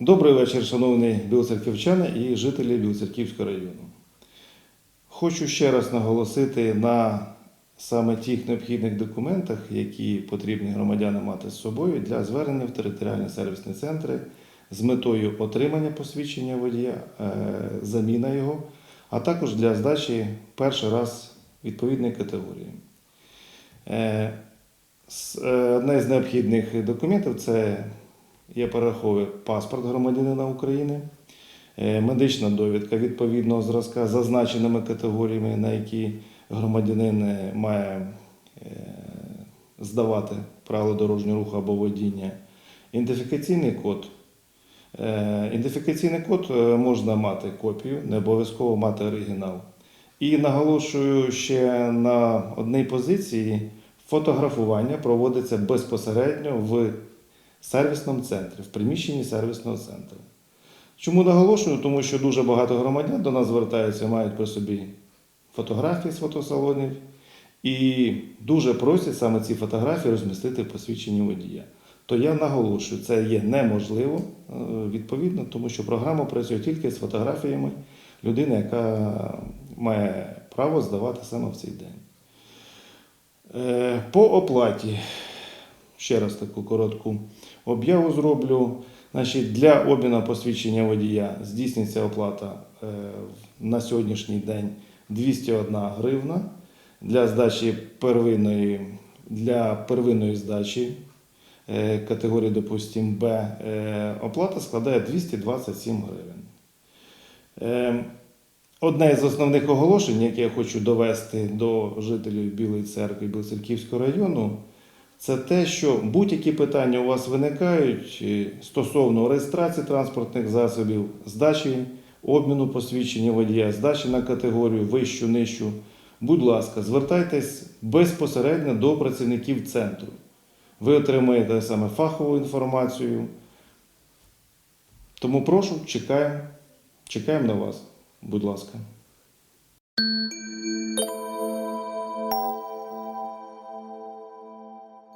Добрий вечір, шановні білоцерківчани і жителі Білоцерківського району. Хочу ще раз наголосити на саме тих необхідних документах, які потрібні громадянам мати з собою для звернення в територіальні сервісні центри з метою отримання посвідчення водія, е, заміна його, а також для здачі перший раз відповідної категорії. Е, е, Одне з необхідних документів це я перераховую паспорт громадянина України, е, медична довідка відповідного зразка з зазначеними категоріями, на які громадянин е, має е, здавати правила дорожнього руху або водіння, ідентифікаційний код. Ідентифікаційний код можна мати копію, не обов'язково мати оригінал. І наголошую ще на одній позиції: фотографування проводиться безпосередньо в сервісному центрі, в приміщенні сервісного центру. Чому наголошую? Тому що дуже багато громадян до нас звертаються, мають при собі фотографії з фотосалонів і дуже просять саме ці фотографії розмістити в посвідченні водія. То я наголошую, це є неможливо е, відповідно, тому що програма працює тільки з фотографіями людини, яка має право здавати саме в цей день. Е, По оплаті ще раз таку коротку об'яву зроблю. Значить, для обміну посвідчення водія здійснюється оплата е, на сьогоднішній день 201 гривна. Для здачі первинної, для первинної здачі е, категорії, допустимо, Б, е, оплата складає 227 гривень. Одне з основних оголошень, яке я хочу довести до жителів Білої церкви Білоцерківського району, це те, що будь-які питання у вас виникають стосовно реєстрації транспортних засобів, здачі обміну посвідчення водія, здачі на категорію вищу, нижчу. Будь ласка, звертайтесь безпосередньо до працівників центру. Ви отримаєте саме фахову інформацію. Тому прошу, чекаємо, чекаємо на вас. Будь ласка.